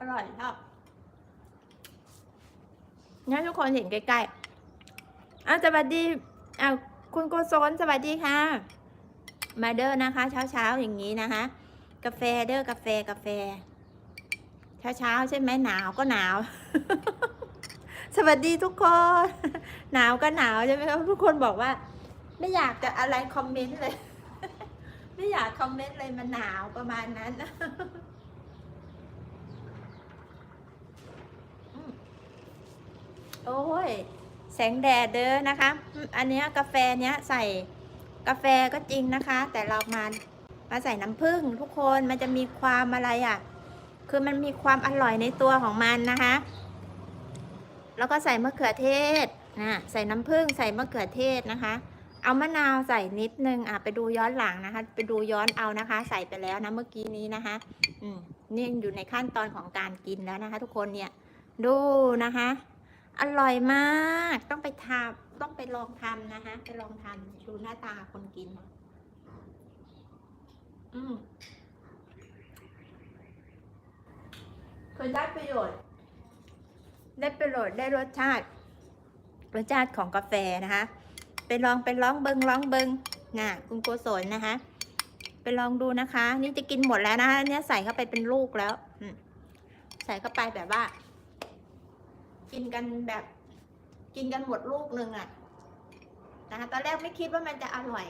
อร่อยชอบเนี่ยทุกคนเห็นใกล้ๆอ้าวสวัสดีอ้าวคุณโกศลสวัสดีค่ะ มาเด้อนะคะ เช้าๆอย่างนี้นะคะ กาแฟเด้อกาแฟกาแฟ เช้าๆใช่ไหมหนาวก็หนาว สวัสดีทุกคน หนาวก็หนาวใช่ไหมครับทุกคนบอกว่า ไม่อยากจะอะไรคอมเมนต์เลย ไม่อยากคอมเมนต์เลยมันหนาวประมาณนั้น อืม โอ้ย แสงแดดเด้อนะคะ อันเนี้ยกาแฟเนี้ยใส่กาแฟก็จริงนะคะ แต่เรามามาใส่น้ำผึ้งทุกคนมันจะมีความอะไรอะ คือมันมีความอร่อยในตัวของมันนะคะ แล้วก็ใส่มะเขือเทศนะใส่น้ำผึ้งใส่มะเขือเทศนะคะ เอามะนาวใส่นิดนึงอะไปดูย้อนหลังนะคะ ไปดูย้อนเอานะคะ ใส่ไปแล้วนะเมื่อกี้นี้นะคะ อืมนี่อยู่ในขั้นตอนของการกินแล้วนะคะ ทุกคนเนี่ยดูนะคะ อร่อยมาก ต้องไปทำต้องไปลองทำนะคะไปลองทำดูหน้าตาคนกิน อืมคือได้ประโยชน์ ได้ประโยชน์ได้รสชาติ รสชาติของกาแฟนะคะ ไปลองไปลองเบิงลองเบิงน่ะ คุณโกศลนะคะ ไปลองดูนะคะ นี่จะกินหมดแล้วนะคะเนี่ยใส่เข้าไปเป็นลูกแล้วใส่เข้าไปแบบว่า กินกันแบบกินกันหมดลูกหนึ่งอะนะคะตอนแรกไม่คิดว่ามันจะอร่อย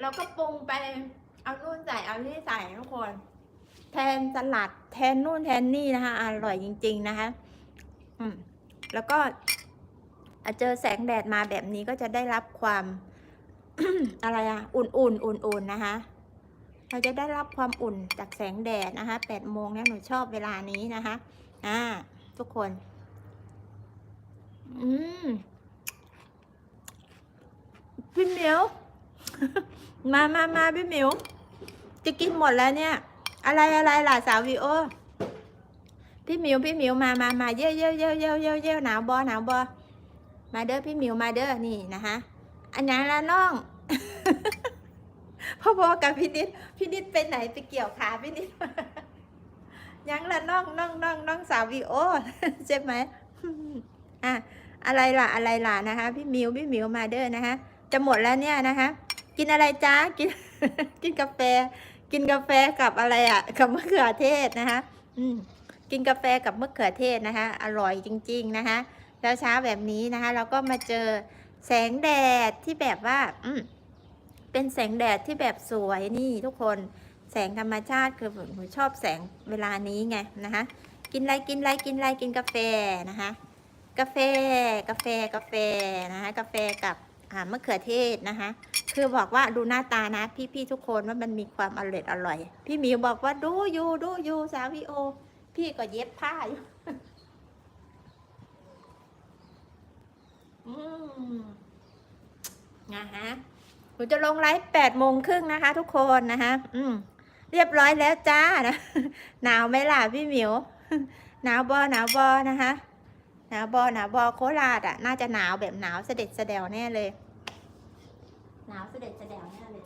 เราก็ปรุงไปเอานู่นใส่เอานี่ใส่ทุกคน แทนสลัด แทนนู่นแทนนี่นะคะ อร่อยจริง ๆนะคะ อืม แล้วก็เจอแสงแดดมาแบบนี้ก็จะได้รับความ อะไรอะอุ่นๆอุ่นๆนะคะ เราจะได้รับความอุ่นจากแสงแดดนะคะแปดโมงเนี่ยหนูชอบเวลานี้นะคะ อ่า ทุกคน อืมพี่เหมียว มามามาพี่เหมียว จะกินหมดแล้วเนี่ย อะไรอะไรล่ะสาววีโอ พี่หมิวพี่หมิวมามามาเย่เย่เย่เย่เย่เย่หนาวบอหนาวบอมาเด้อพี่หมิวมาเด้อนี่นะคะอันนั้นละน้อง พ่อบอกกับพี่นิดพี่นิดไปไหนไปเกี่ยวขาพี่นิดยังละน้องน้องน้องน้องสาววีโอใช่ไหมอะอะไรล่ะอะไรล่ะนะคะ พี่มิวพี่มิวมาเด้อนะคะ จะหมดแล้วเนี่ยนะคะ กินอะไรจ้ากิน กินกาแฟ กินกาแฟกับอะไรอะกับมะเขือเทศนะคะ อืมกินกาแฟกับมะเขือเทศนะคะ อร่อยจริง ๆนะคะ แล้วเช้าแบบนี้นะคะ เราก็มาเจอแสงแดดที่แบบว่า อืม เป็นแสงแดดที่แบบสวยนี่ทุกคนแสงธรรมชาติคือหนูชอบแสงเวลานี้ไงนะคะ กินอะไรกินอะไรกินอะไรกินกาแฟนะคะ กาแฟกาแฟกาแฟนะคะกาแฟกับมะเขือเทศนะคะ คือบอกว่าดูหน้าตานะพี่ๆทุกคนว่ามันมีความอร่อยอร่อย พี่หมิวบอกว่าดูอยู่ดูอยู่สาวพี่โอ พี่ก็เย็บผ้าอยู่อืมนะฮะ หนูจะลงไลฟ์แปดโมงครึ่งนะคะ ทุกคนนะคะอืมเรียบร้อยแล้วจ้านะหนาวไหมล่ะพี่หมิวหนาวบอหนาวบอนะคะหนาวบอหนาวบอโคราชอะ น่าจะหนาวแบบหนาวเสด็จเสดวแน่เลย หนาวเสด็จเสดวแน่เลย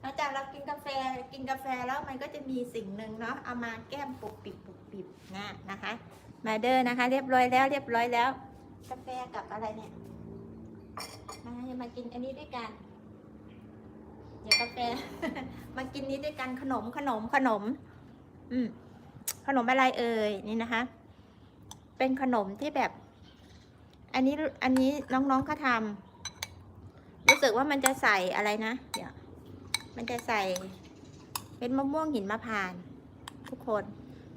หลังจากเรากินกาแฟกินกาแฟแล้วมันก็จะมีสิ่งหนึ่งเนาะเอามาแก้มปุบปิบปุบปิบนะนะคะ มาเดอร์นะคะ เรียบร้อยแล้ว เรียบร้อยแล้ว กาแฟกับอะไรเนี่ยมา จะมากินอันนี้ด้วยกัน เดี๋ยวกาแฟ มากินนี้ด้วยกันขนมขนมขนม อืมขนมอะไรเอ่ยนี่นะคะ เป็นขนมที่แบบ อันนี้อันนี้น้องๆเขาทำรู้สึกว่ามันจะใส่อะไรนะเดี๋ยวมันจะใส่เป็นมะม่วงหินมะพร้านทุกคน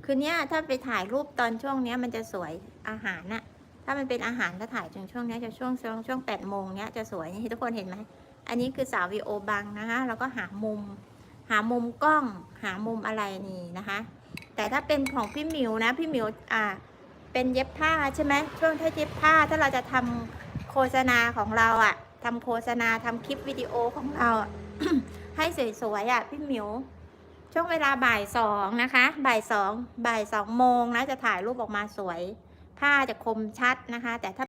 คือเนี้ยถ้าไปถ่ายรูปตอนช่วงเนี้ยมันจะสวยอาหารน่ะ ถ้ามันเป็นอาหารถ้าถ่ายจนช่วงนี้จะช่วงช่วงช่วงแปดโมงเนี้ยจะสวยนี่ทุกคนเห็นไหมอันนี้คือสาววีโอบังนะคะแล้วก็หามุม หามุมกล้อง หามุมอะไรนี่นะคะ แต่ถ้าเป็นของพี่หมิวนะพี่หมิวอ่าเป็นเย็บผ้าใช่ไหมช่วงถ้าเย็บผ้าถ้าเราจะทำโฆษณาของเราอะทำโฆษณาทำคลิปวิดีโอของเราให้สวยๆอะพี่หมิวช่วงเวลาบ่ายสองนะคะ บ่ายสองบ่ายสองโมงนะจะถ่ายรูปออกมาสวย ผ้าจะคมชัดนะคะ แต่ถ้า